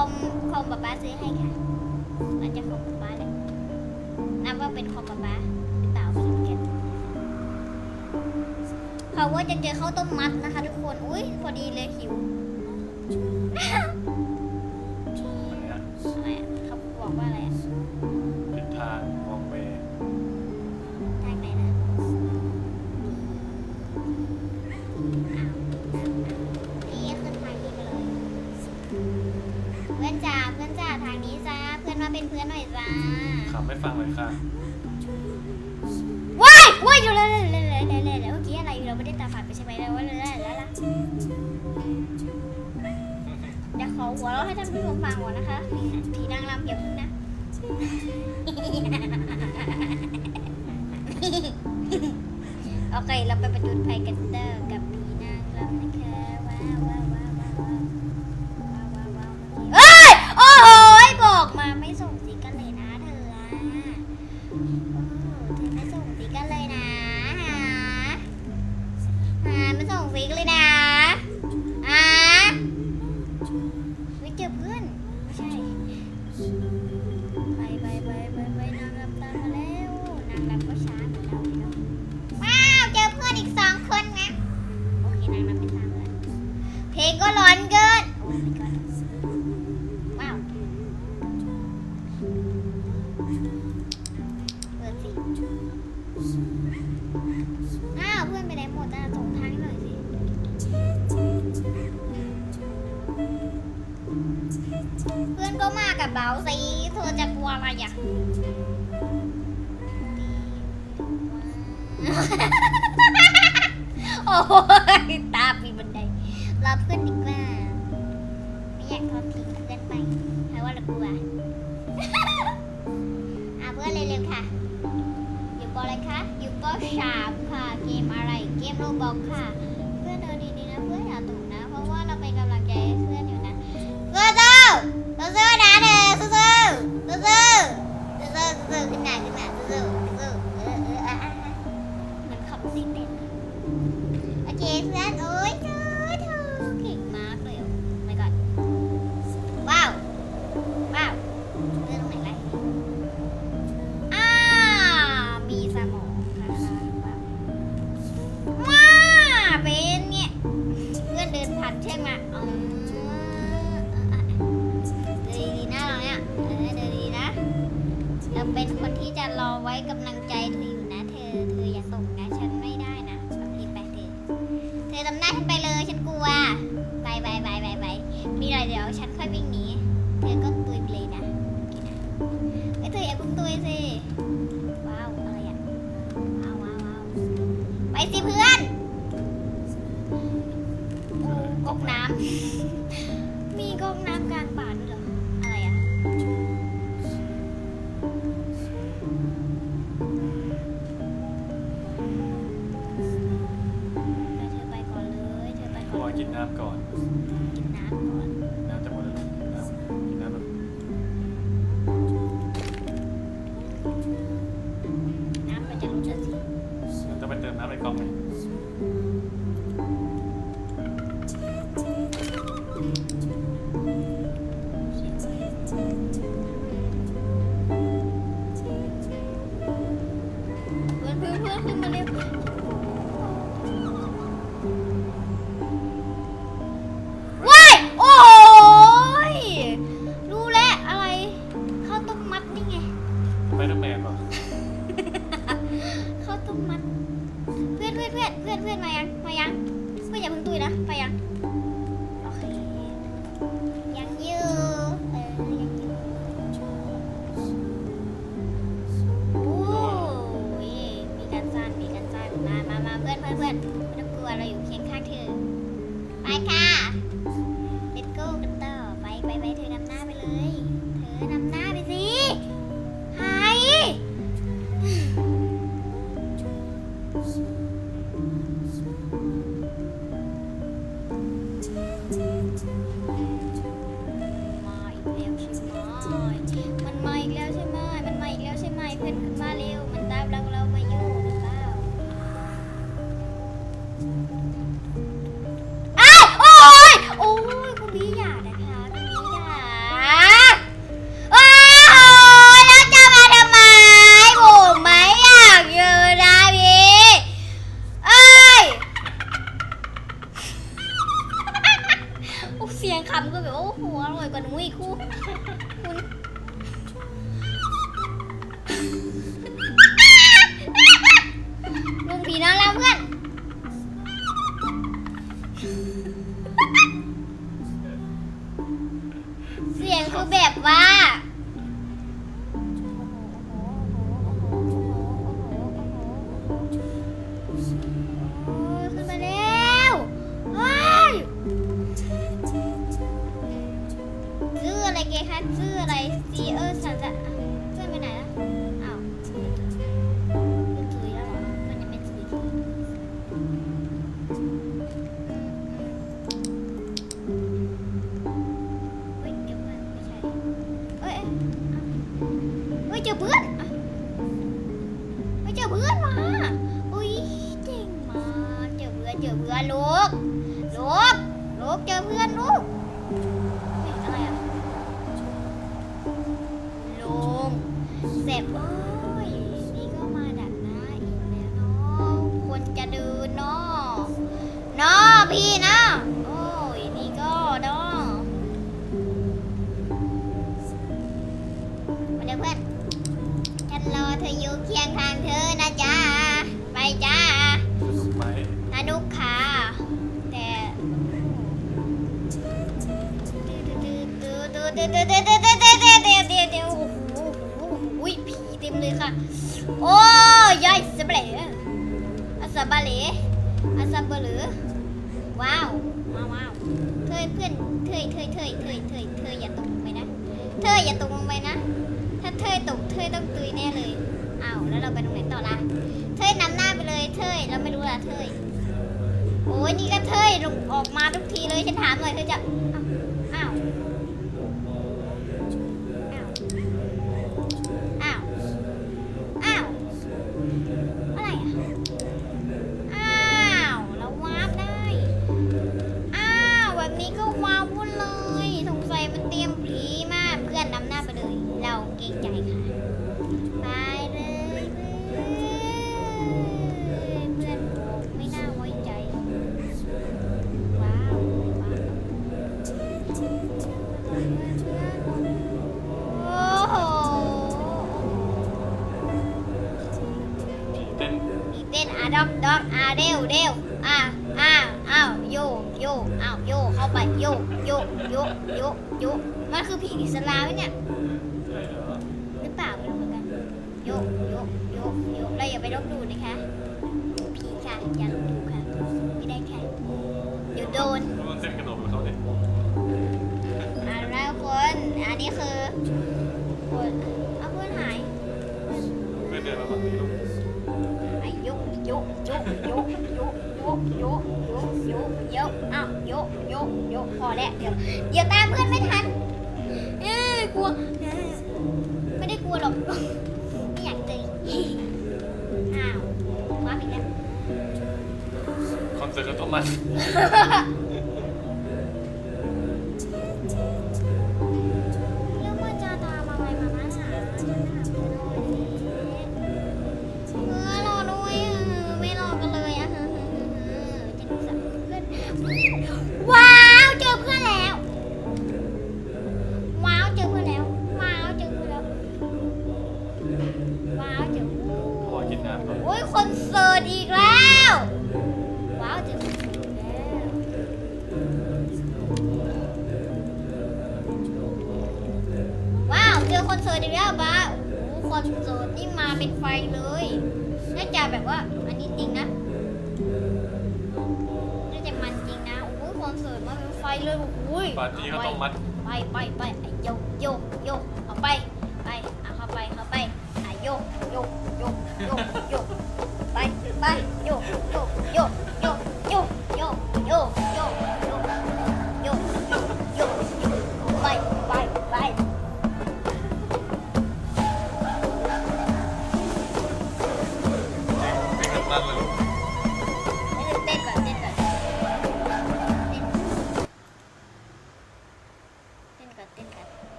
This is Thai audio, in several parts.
อมคอมป๊าป้าซื้อให้ค่ะมันจะคอมป๊าป้าเลยนับว่าเป็นคอมป๊าป้าหรือเปล่าไม่รู้กันเขาว่าจะเจอข้าวต้มมัดนะคะ ทุกคน อุ้ยพอดีเลยหิว ไปดูไพ่กันเอร์กับพีนางรำนะคะว้าวว้าวว้าวว้าวว้าวว้าวว้าวเอ้ยโอ้โหบอกมาไม่ส่งสิกันเลยนะเธอ อะไรอะโอ้ยตาปีบันไดรับเพื่อนดีกว่า ไม่อยากทอดทิ้งเพื่อนไปเพราะว่าเรากลัวอาเพื่อนเร็วๆค่ะ อยู่ปออะไรคะ อยู่ปอสามค่ะ เกมอะไร เกมโรบอทค่ะ เพื่อนเดินดีๆนะเพื่อนอย่าตกันใช่ไเออเดิดีนะเราเนี่ยเออเดินดีนะ เราเป็นคนที่จะรอไว้กำลังใจ ไปเติมน้ำในกล่องไง ถือดำหน้าไปเลย บบโอ้ยนี่ก็มาดัดหน้าอีกแล้วเนาะควรจะดูนเนาะเนาะพี่เนาะ ฉันถามหน่อยเธอจะาไปลบดูนะคะพี่ค่ะอย่าลบดูค่ะ ไม่ได้ค่ะ เดี๋ยวโดนโดนเส้นกระโดดของเขาเนี่ยอ่าแล้วคน อันนี้คือคนเอาเพื่อนหายเพื่อนเดินมาฝั่นี้ลูกอายุยุยุยุยุยุยุยุยุยุอ้าวยุยุยุพอแล้วเดี๋ยว เดี๋ยวตามเพื่อนไม่ทัน เอ้ยกลัว 慢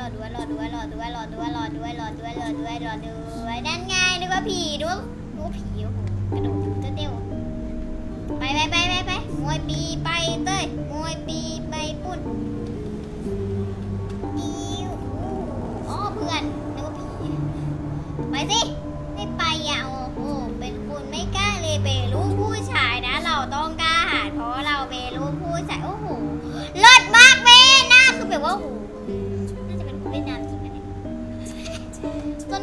รอด้วยรอด้วยรอด้วยรอด้วยรอด้วยรอด้วยรอด้วยรอด้วยรอด้วยนั่นไงนึกว่าผีนึกว่านึกผีโอ้โหกระโดดเต้เต้ไปไปไปไปไปมวยปีไปเต้ยมวยปีไปปุ่นอิอ๋อเพื่อนนึกว่าผีไปสิ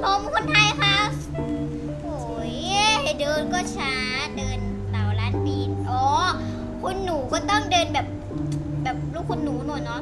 ผมคนไทยครับ โอ้ยเดินก็ช้า เดินเต่าล้านปีนอ๋อคุณหนูก็ต้องเดินแบบแบบลูกคุณหนูหน่อยเนาะ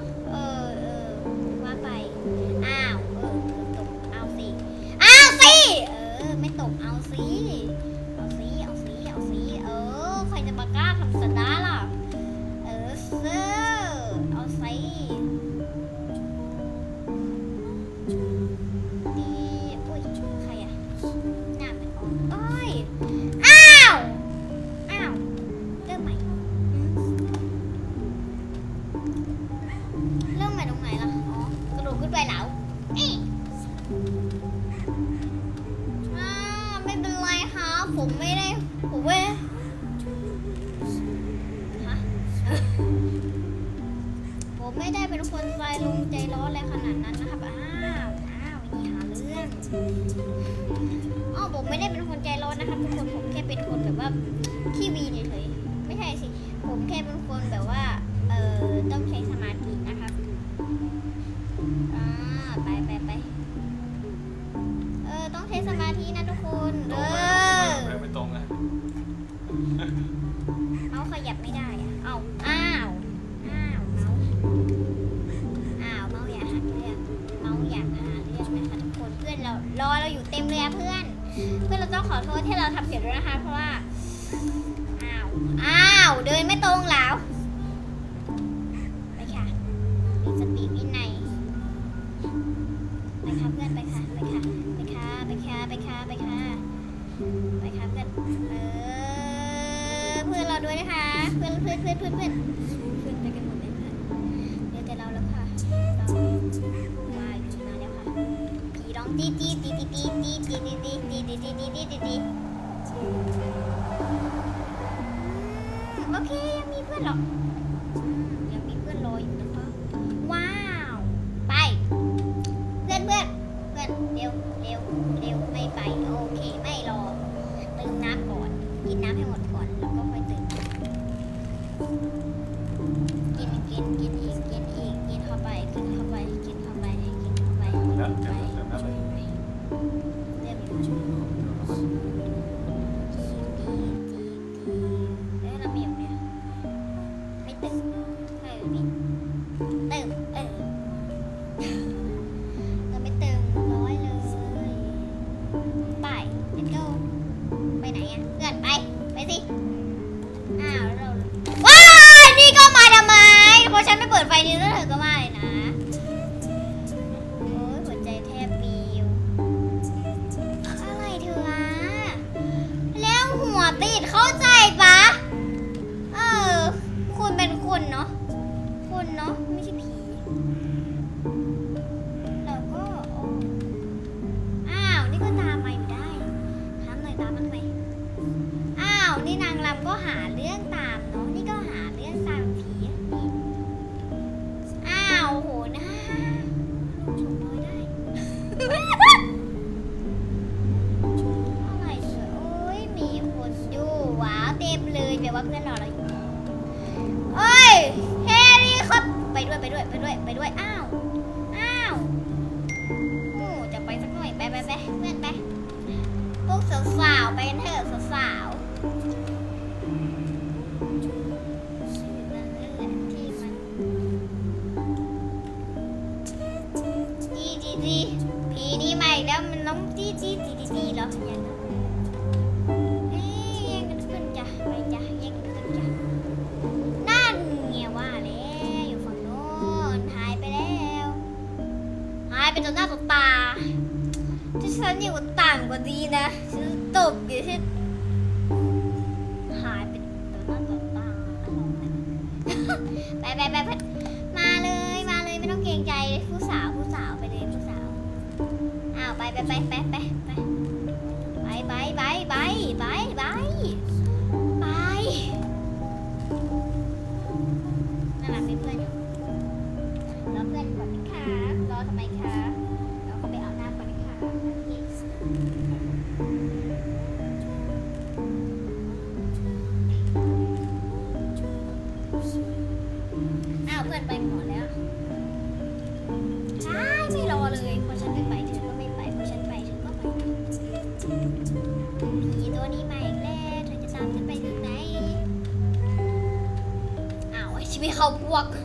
ต้องใช้สมาธินะทุกคน เออ ไม่ตรงเนะเมาส์ขยับไม่ได้อะเอาอ้าว อ้าว เมาส์อ้าว เมาส์อยากหาเรื่องเมาส์อยากหาเรื่องนะคะทุกคน เพื่อนเรา รอเราอยู่เต็มเลยอเพื่อน เพื่อนเราต้องขอโทษที่เราทำเสียด้วยนะคะ เพราะว่า อ้าว อ้าว เดินไม่ตรงแล้ว เพื่อนเพื่อน ดีดีดีผีนี่มาอีแล้วมันน้องดีดีดีดีดีแล้วเนี่ย 拜拜。homework.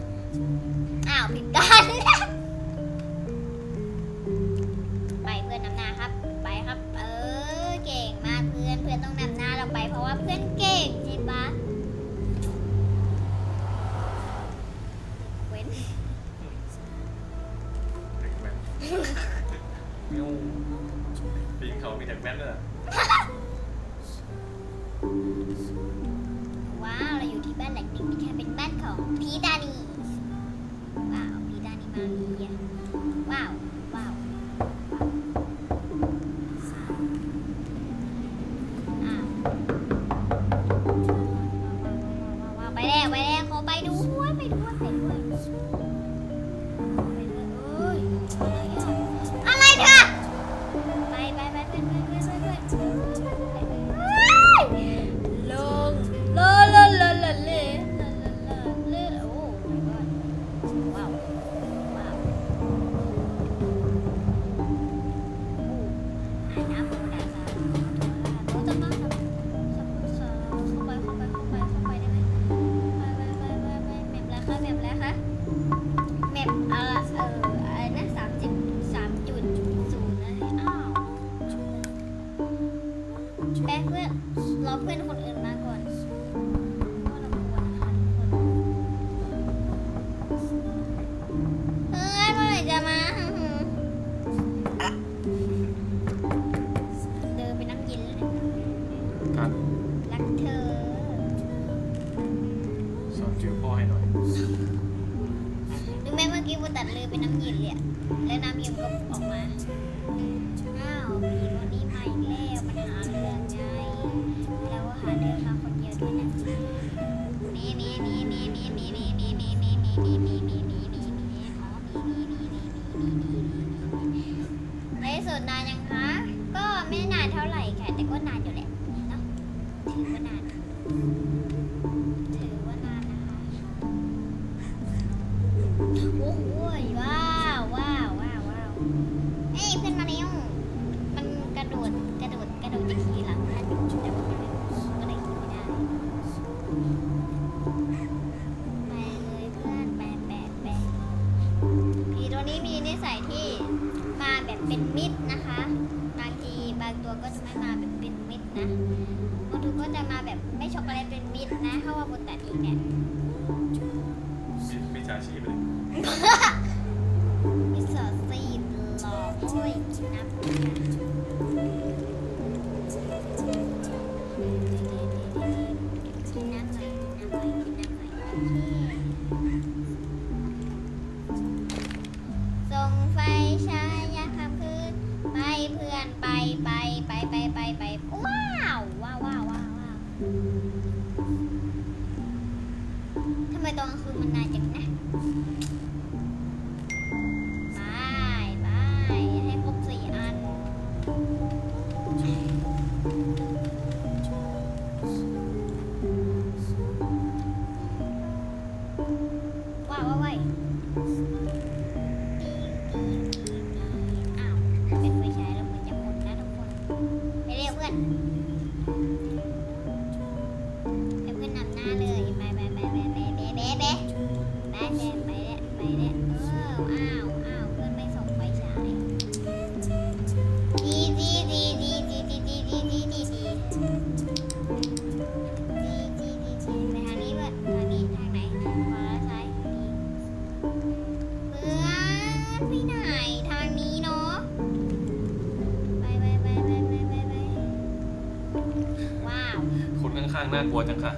ากลัวจังค่ะ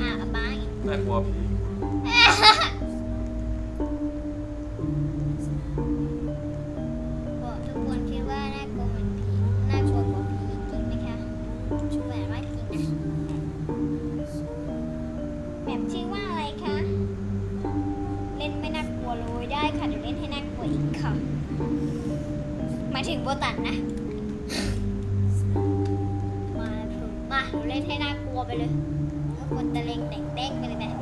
อ่าน่ากลัวผีบอกทุกคนคิดว่าน่ากลัวเหมือนผีน่ากลัวกว่าผีจริงไหมคะช่วยว่าจริงนะแบบชื่อว่าอะไรคะ เล่นน่ากลัวเลยได้ค่ะเดี๋ยวเล่นให้น่ากลัวอีกค่ะหมายถึงโบตันนะ เล่นให้น่ากลัวไปเลยทุกคนตะเลงแต่งเต้งไปเลยนะ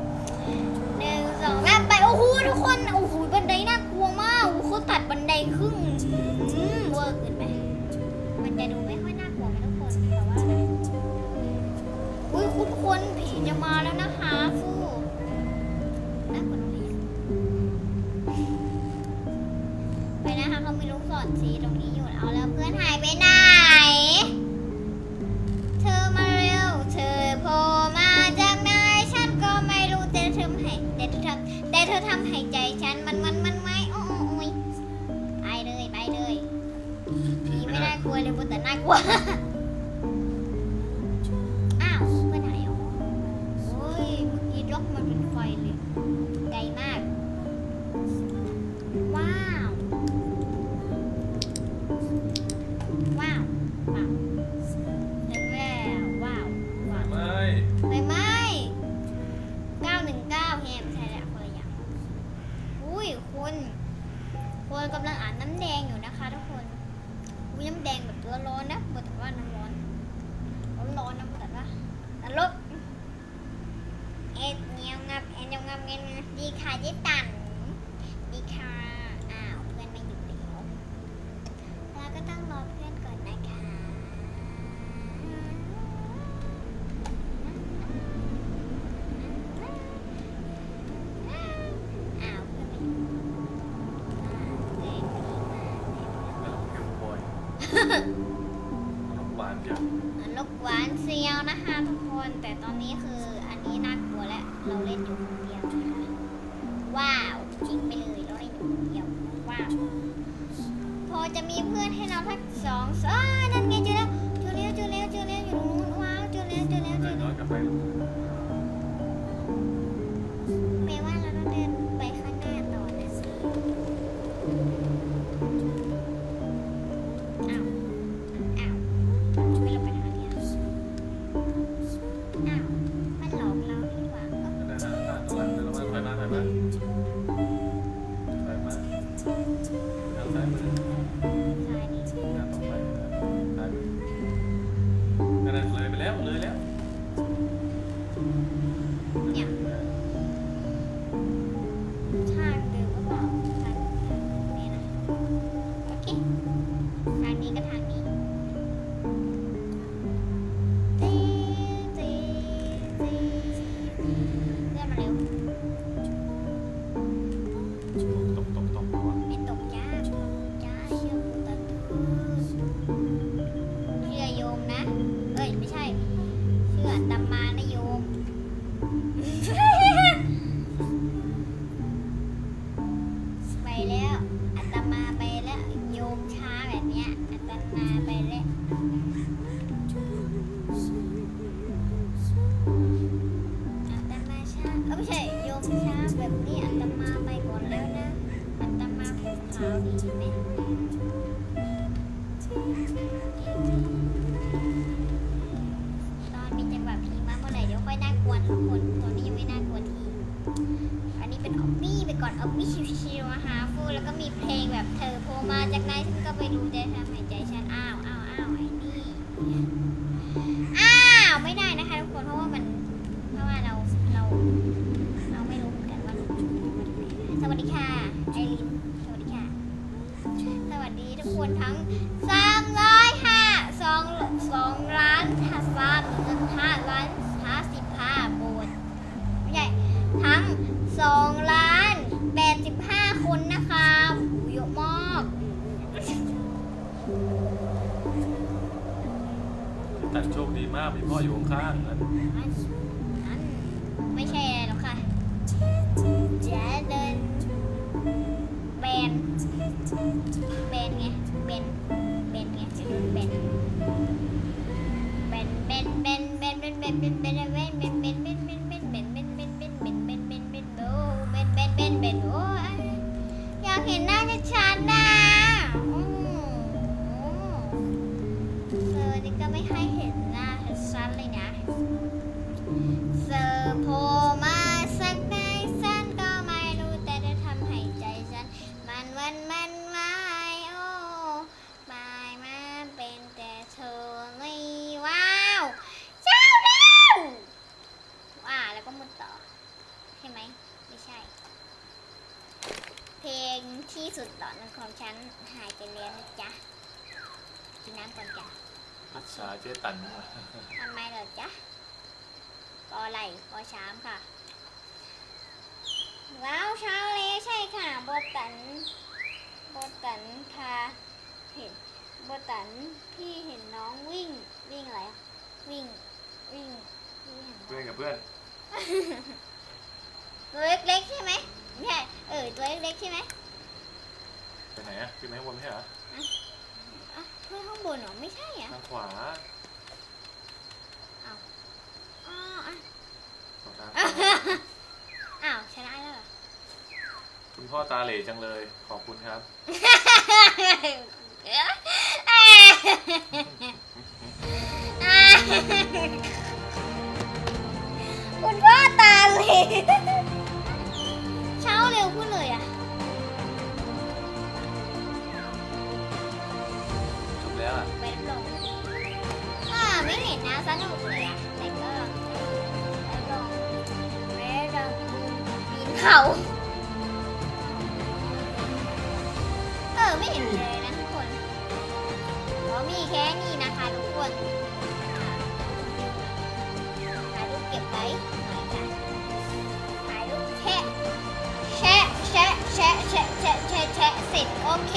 หนึ่งสองสามไปโอ้โหทุกคนโอ้โหบันไดน่ากลัวมากโอ้โหตัดบันไดครึ่งอืมเวอร์เกินไปมันจะดูไม่ค่อยน่ากลัวไหมทุกคนแต่ว่าอุ้ยทุกคนผีจะมาแล้วนะคะฟูน่ากลัวผีไปนะคะเขามีลูกศรสีตรงนี้อยู่เอาแล้วเพื่อนหาย 完 了 กันนะดีค่ะเจ๊ตันดีค่ะอ้าวเพื่อนมาอยู่แล้วเราก็ต้องรอเพื่อนก่อนนะคะนกหวานเดียวลูกหวานเซียวนะคะทุกคน แต่ตอนนี้คืออันนี้น่ากลัวแล้วเราเล่นอยู่ จะมีเพื่อนให้เราทักสองสอ ลาไปแล้ว คดีมากมีพ่ออยู่ข้างๆ ฉันหายไปเรียนนะจ๊ะ กินน้ำก่อนจ้ะพัชชาเจ๊ตันมาทำไมเหรอจ๊ะปออะไรปอชามค่ะ ว้าวเช้าเลยใช่ค่ะโบตันโบตันพาเห็นโบตันพี่เห็นน้องวิ่งวิ่งอะไรอะวิ่งวิ่งพี่เห็นน้อง เพื่อนกับเพื่อนตัวเล็กๆใช่ไหมไม่ใช่เออตัวเล็กๆใช่ไหม ไปไหนอะขึ้นไปข้างบนไม่ใช่เหรออะเพื่อนข้างบนเหรอ ไม่ใช่เหรอทางขวาอ๋ออะสองทางอ้าวชนะแล้วเหรอคุณพ่อตาเหล่จังเลย ขอบคุณครับ คุณพ่อตาเลยเช้าเร็วขึ้นเลยอะ แล้วอะเว้นลงก็ไม่เห็นนะสนุกเลยอะแต่ก็เว้นลงเว้นลงปีนเขาเออไม่เห็นเลยนะทุกคนเพรามีแค่นี้นะคะทุกคนถ่ายรูปเก็บไว้หน่อยค่ะถ่ายรูปแชะแชะแชะแชะแชะแชะแชะเสร็จโอเค